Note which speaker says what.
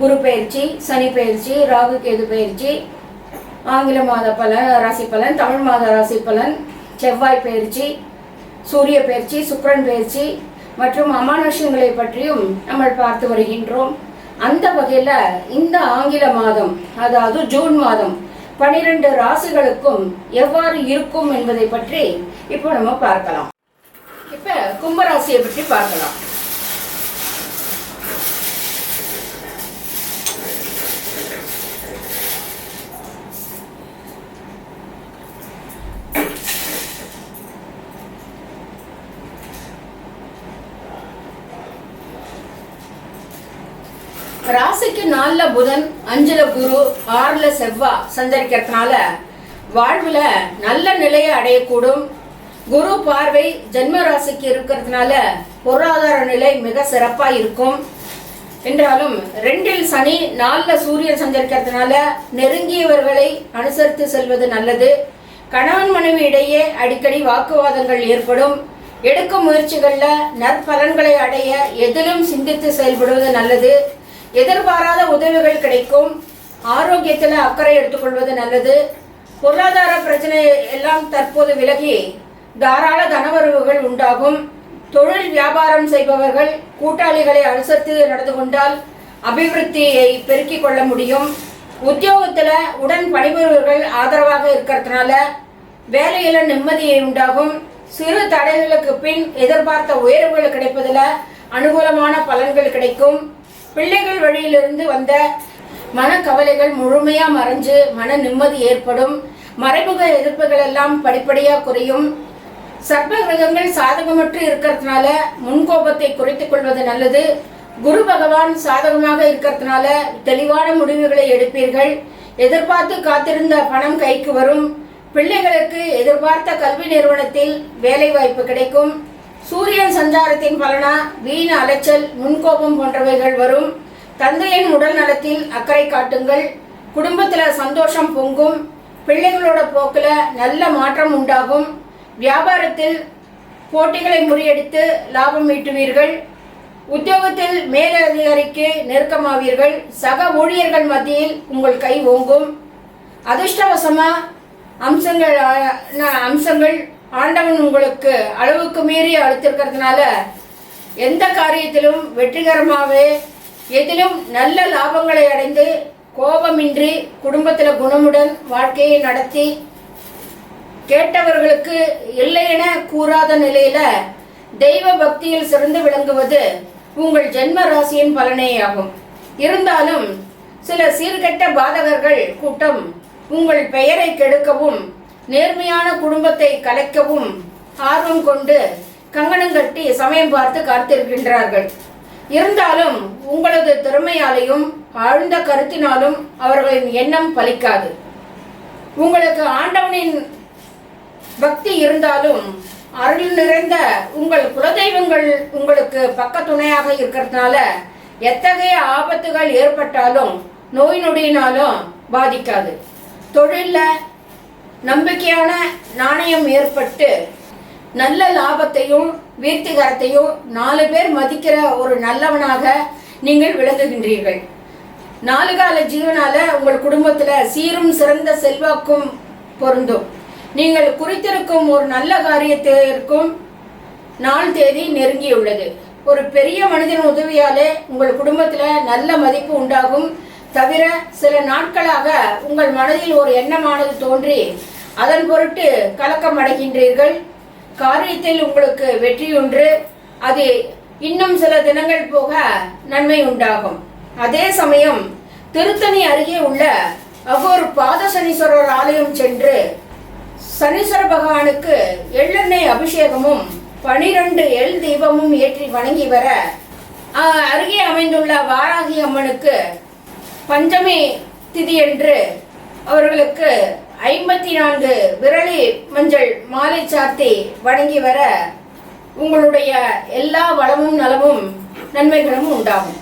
Speaker 1: குரு பயிற்சி சனி பயிற்சி ராகு கேது பயிற்சி ஆங்கில மாத பலன் ராசி பலன் தமிழ் மாத ராசி பலன் செவ்வாய் பயிற்சி சூரிய பயிற்சி சுக்கிரன் பயிற்சி மற்றும் அமானுஷங்களை பற்றியும் நம்ம பார்த்து வருகின்றோம். அந்த வகையில் இந்த ஆங்கில மாதம் அதாவது ஜூன் மாதம் பனிரெண்டு ராசிகளுக்கும் எவ்வாறு இருக்கும் என்பதை பற்றி இப்போ நம்ம பார்க்கலாம். இப்போ கும்பராசியை பற்றி பார்க்கலாம். ராசிக்கு நாலுல புதன் அஞ்சுல குரு ஆறுல செவ்வா சஞ்சரிக்கிறதுனால வாழ்வுல நல்ல நிலையை அடையக்கூடும். குரு பார்வை ஜென்ம ராசிக்கு இருக்கிறதுனால பொருளாதார நிலை மிக சிறப்பா இருக்கும். என்றாலும் ரெண்டில் சனி நாலுல சூரியன் சஞ்சரிக்கிறதுனால நெருங்கியவர்களை அனுசரித்து செல்வது நல்லது. கணவன் மனைவி இடையே அடிக்கடி வாக்குவாதங்கள் ஏற்படும். எடுக்கும் முயற்சிகளில் நற்பலன்களை அடைய எதிலும் சிந்தித்து செயல்படுவது நல்லது. எதிர்பாராத உதவிகள் கிடைக்கும். ஆரோக்கியத்தில் அக்கறை எடுத்துக்கொள்வது நல்லது. பொருளாதார பிரச்சனை எல்லாம் தற்போது விலகி தாராள தனவரவுகள் உண்டாகும். தொழில் வியாபாரம் செய்பவர்கள் கூட்டாளிகளை அனுசரித்து நடந்து கொண்டால் அபிவிருத்தியை பெருக்கிக் கொள்ள முடியும். உத்தியோகத்தில் உடன் பணிபுரிவர்கள் ஆதரவாக இருக்கிறதுனால வேலையில நிம்மதியை உண்டாகும். சிறு தடைகளுக்கு பின் எதிர்பார்த்த உயர்வுகள் கிடைப்பதில் அனுகூலமான பலன்கள் கிடைக்கும். பிள்ளைகள் வழியிலிருந்து வந்த மனக்கவலைகள் முழுமையாக மறைஞ்சு மன நிம்மதி ஏற்படும். மறைமுக எதிர்ப்புகள் எல்லாம் படிப்படியாக குறையும். சர்ப்ப கிரகங்கள் சாதகமற்று இருக்கிறதுனால முன்கோபத்தை குறைத்துக் கொள்வது நல்லது. குரு பகவான் சாதகமாக இருக்கிறதுனால தெளிவான முடிவுகளை எடுப்பீர்கள். எதிர்பார்த்து காத்திருந்த பணம் கைக்கு வரும். பிள்ளைகளுக்கு எதிர்பார்த்த கல்வி நிறுவனத்தில் வேலை வாய்ப்பு கிடைக்கும். சூரியன் சஞ்சாரத்தின் பலனா வீண் அலைச்சல் முன்கோபம் போன்றவைகள் வரும். தந்தையின் உடல் நலத்தில் அக்கறை காட்டுங்கள். குடும்பத்தில் சந்தோஷம் பொங்கும். பிள்ளைகளோட போக்கில் நல்ல மாற்றம் உண்டாகும். வியாபாரத்தில் போட்டிகளை முறியடித்து லாபம் ஈட்டுவீர்கள். உத்தியோகத்தில் மேலதிகாரிக்கு நெருக்கமாவீர்கள். சக ஊழியர்கள் மத்தியில் உங்கள் கை ஓங்கும். அதிர்ஷ்டவசமாக அம்சங்கள் அம்சங்கள் ஆண்டவன் உங்களுக்கு அளவுக்கு மீறி அழுத்திருக்கிறதுனால எந்த காரியத்திலும் வெற்றிகரமாகவே எதிலும் நல்ல லாபங்களை அடைந்து கோபமின்றி குடும்பத்தில் குணமுடன் வாழ்க்கையை நடத்தி கேட்டவர்களுக்கு இல்லை என கூறாத நிலையில தெய்வ பக்தியில் சிறந்து விளங்குவது உங்கள் ஜென்ம ராசியின் பலனேயாகும். இருந்தாலும் சில சீர்கெட்ட பாதகர்கள் கூட்டம் உங்கள் பெயரை கெடுக்கவும் நேர்மையான குடும்பத்தை கலைக்கவும் ஆர்வம் கொண்டு கங்கணம் கட்டி சமயம் பார்த்து காத்திருக்கின்றார்கள். இருந்தாலும் உங்களது திறமையாலையும் ஆழ்ந்த கருத்தினாலும் அவர்களின் எண்ணம் பலிக்காது. உங்களுக்கு ஆண்டவனின் பக்தி இருந்தாலும் அருள் நிறைந்த உங்கள் குலதெய்வங்கள் உங்களுக்கு பக்க துணையாக இருக்கிறதுனால எத்தகைய ஆபத்துகள் ஏற்பட்டாலும் நோய் நொடியினாலும் பாதிக்காது. தொழிலில் நம்பிக்கையான நாணயம் ஏற்பட்டு நல்ல லாபத்தையும் வீர்த்திகரத்தையும் நாலு பேர் மதிக்கிற ஒரு நல்லவனாக நீங்கள் விளங்குகின்றீர்கள். நாலு கால ஜீவனால உங்கள் குடும்பத்துல சீரும் சிறந்த செல்வாக்கும் பொருந்தும். நீங்கள் குறித்திருக்கும் ஒரு நல்ல காரியத்திற்கும் நாள் தேதி நெருங்கியுள்ளது. ஒரு பெரிய மனிதன் உதவியாலே உங்கள் குடும்பத்துல நல்ல மதிப்பு உண்டாகும். தவிர சில நாட்களாக உங்கள் மனதில் ஒரு எண்ணமானது தோன்றி அதன் பொருட்டு கலக்கம் அடைகின்றீர்கள் காரியத்தில் உங்களுக்கு வெற்றியுண்டு அது இன்னும் சில தினங்கள் போக நன்மை உண்டாகும். அதே சமயம் திருத்தணி அருகே உள்ள அகோர் பாதசனீஸ்வரர் ஆலயம் சென்று சனீஸ்வர பகவானுக்கு எள்ளெண்ணெய் அபிஷேகமும் பனிரெண்டு எள் தீபமும் ஏற்றி வணங்கி வர அருகே அமைந்துள்ள வாராகி அம்மனுக்கு பஞ்சமி திதியன்று அவர்களுக்கு ஐம்பத்தி நான்கு விரலி மஞ்சள் மாலை சாத்தி வணங்கி வர உங்களுடைய எல்லா வளமும் நலமும் நன்மைகளும் உண்டாகும்.